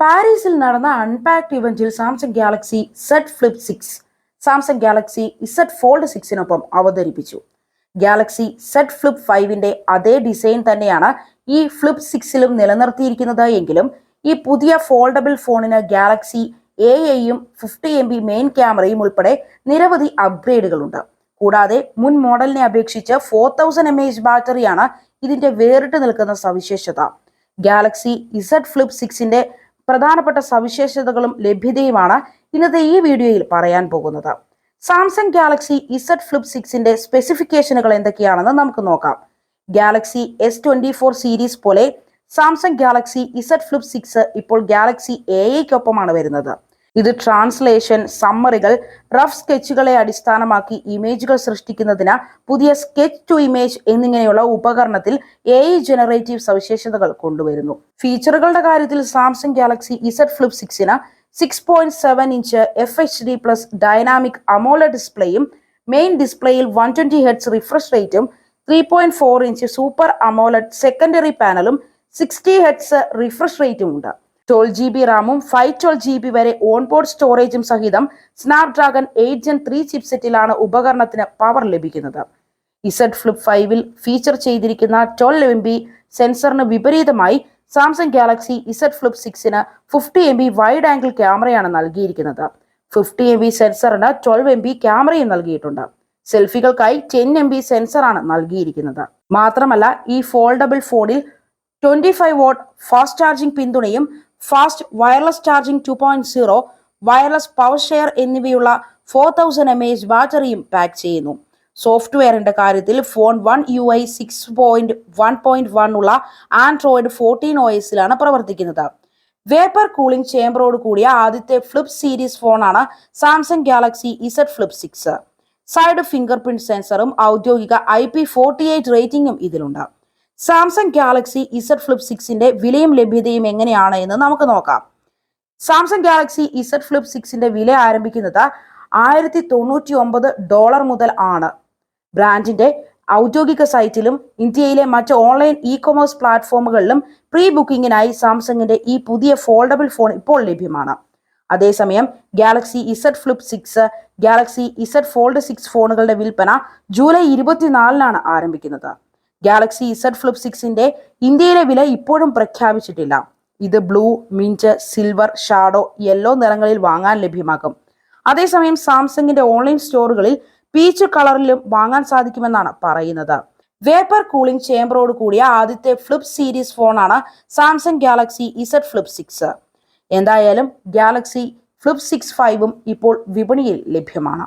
പാരീസിൽ നടന്ന unpacked ഇവന്റിൽ Samsung Galaxy Z flip six Samsung Galaxy Z fold സിക്സിനൊപ്പം അവതരിപ്പിച്ചു. Galaxy Z flip ഫൈവിന്റെ അതേ design തന്നെയാണ് ഈ ഫ്ലിപ്പ് സിക്സിലും നിലനിർത്തിയിരിക്കുന്നത്. എങ്കിലും ഈ പുതിയ ഫോൾഡബിൾ ഫോണിന് ഗാലക്സി എ എയും ഫിഫ്റ്റി എം ബി മെയിൻ ക്യാമറയും ഉൾപ്പെടെ നിരവധി അപ്ഗ്രേഡുകളുണ്ട് കൂടാതെ മുൻ മോഡലിനെ അപേക്ഷിച്ച് ഫോർ തൗസൻഡ് എം എച്ച് ബാറ്ററിയാണ് ഇതിന്റെ വേറിട്ട് നിൽക്കുന്ന സവിശേഷത. ഗാലക്സി ഇസഡ് ഫ്ലിപ്പ് സിക്സിന്റെ പ്രധാനപ്പെട്ട സവിശേഷതകളും ലഭ്യതയുമാണ് ഇന്നത്തെ ഈ വീഡിയോയിൽ പറയാൻ പോകുന്നത്. സാംസങ് ഗാലക്സി ഇസഡ് ഫ്ലിപ്പ് സിക്സിന്റെ സ്പെസിഫിക്കേഷനുകൾ എന്തൊക്കെയാണെന്ന് നമുക്ക് നോക്കാം. Galaxy S twenty four series പോലെ Samsung Galaxy Z flip six ഇപ്പോൾ ഗാലക്സി എ ഐക്കൊപ്പമാണ് വരുന്നത്. ഇത് ട്രാൻസ്ലേഷൻ സമ്മറികൾ റഫ് സ്കെച്ചുകളെ അടിസ്ഥാനമാക്കി ഇമേജുകൾ സൃഷ്ടിക്കുന്നതിന് പുതിയ സ്കെച്ച് ടു ഇമേജ് എന്നിങ്ങനെയുള്ള ഉപകരണത്തിൽ എ ജനറേറ്റീവ് സവിശേഷതകൾ കൊണ്ടുവരുന്നു. ഫീച്ചറുകളുടെ കാര്യത്തിൽ Samsung Galaxy Z flip സിക്സിന് six point seven inch F H D plus dynamic AMOLED ഡിസ്പ്ലേയും main ഡിസ്പ്ലേയിൽ വൺ ട്വന്റി ഹെഡ്സ് റിഫ്രഷ് റേറ്റും three point four inch super AMOLED secondary പാനലും sixty hertz refresh റേറ്റും ഉണ്ട്. Twelve G B റാമും five twelve G B വരെ onboard സ്റ്റോറേജും സഹിതം Snapdragon eight gen three ചിപ്സെറ്റിലാണ് ഉപകരണത്തിന് പവർ ലഭിക്കുന്നത്. ഇസഡ് ഫ്ലിപ്പ് ഫൈവിൽ ഫീച്ചർ ചെയ്തിരിക്കുന്ന ട്വൽവ് എം ബി സെൻസറിന് വിപരീതമായി Samsung Galaxy Z flip സിക്സിന് fifty M B wide angle ക്യാമറയാണ് നൽകിയിരിക്കുന്നത്. ഫിഫ്റ്റി എം ബി സെൻസറിന് ട്വൽവ് എം ബി ക്യാമറയും നൽകിയിട്ടുണ്ട്. സെൽഫികൾക്കായി ടെൻ എം ബി സെൻസറാണ് നൽകിയിരിക്കുന്നത്. മാത്രമല്ല ഈ ഫോൾഡബിൾ ഫോണിൽ twenty five watt fast charging പിന്തുണയും fast wireless charging two point zero wireless power share എന്നിവയുള്ള ഫോർ തൗസൻഡ് എം എച്ച് ബാറ്ററിയും പാക്ക് ചെയ്യുന്നു. സോഫ്റ്റ്വെയറിന്റെ കാര്യത്തിൽ phone one U I six point one point one ഉള്ള ആൻഡ്രോയിഡ് ഫോർട്ടീൻ ഒ എസിലാണ് പ്രവർത്തിക്കുന്നത്. Vapour cooling ചേംബറോട് കൂടിയ ആദ്യത്തെ ഫ്ലിപ്പ് സീരീസ് ഫോണാണ് Samsung Galaxy Z Flip six side finger print സെൻസറും ഔദ്യോഗിക ഐ പി ഫോർട്ടി എയ്റ്റ് റേറ്റിംഗും ഇതിലുണ്ട്. സാംസങ് ഗാലക്സി ഇസഡ് ഫ്ലിപ്പ് സിക്സിന്റെ വിലയും ലഭ്യതയും എങ്ങനെയാണ് എന്ന് നമുക്ക് നോക്കാം. സാംസങ് ഗാലക്സി ഇസഡ് ഫ്ലിപ്പ് സിക്സിന്റെ വില ആരംഭിക്കുന്നത് ആയിരത്തി തൊണ്ണൂറ്റി ഒമ്പത് ഡോളർ മുതൽ ആണ്. ബ്രാൻഡിന്റെ ഔദ്യോഗിക സൈറ്റിലും ഇന്ത്യയിലെ മറ്റ് ഓൺലൈൻ ഇ കൊമേഴ്സ് പ്ലാറ്റ്ഫോമുകളിലും പ്രീ ബുക്കിംഗിനായി സാംസങ്ങിന്റെ ഈ പുതിയ ഫോൾഡബിൾ ഫോൺ ഇപ്പോൾ ലഭ്യമാണ്. അതേസമയം Galaxy Z flip six Galaxy Z fold six ഫോണുകളുടെ വിൽപ്പന ജൂലൈ ഇരുപത്തിനാലിനാണ് ആരംഭിക്കുന്നത്. ഗാലക്സി ഇസഡ് ഫ്ലിപ്പ് സിക്സിന്റെ ഇന്ത്യയിലെ വില ഇപ്പോഴും പ്രഖ്യാപിച്ചിട്ടില്ല. ഇത് blue mint silver shadow yellow നിറങ്ങളിൽ വാങ്ങാൻ ലഭ്യമാകും അതേസമയം സാംസങ്ങിന്റെ ഓൺലൈൻ സ്റ്റോറുകളിൽ പീച്ച് കളറിലും വാങ്ങാൻ സാധിക്കുമെന്നാണ് പറയുന്നത്. വേപ്പർ കൂളിംഗ് ചേംബറോട് കൂടിയ ആദ്യത്തെ ഫ്ലിപ്പ് സീരീസ് ഫോണാണ് Samsung Galaxy Z flip six എന്തായാലും ഗാലക്സി ഫ്ലിപ്പ് സിക്സ് ഫൈവും ഇപ്പോൾ വിപണിയിൽ ലഭ്യമാണ്.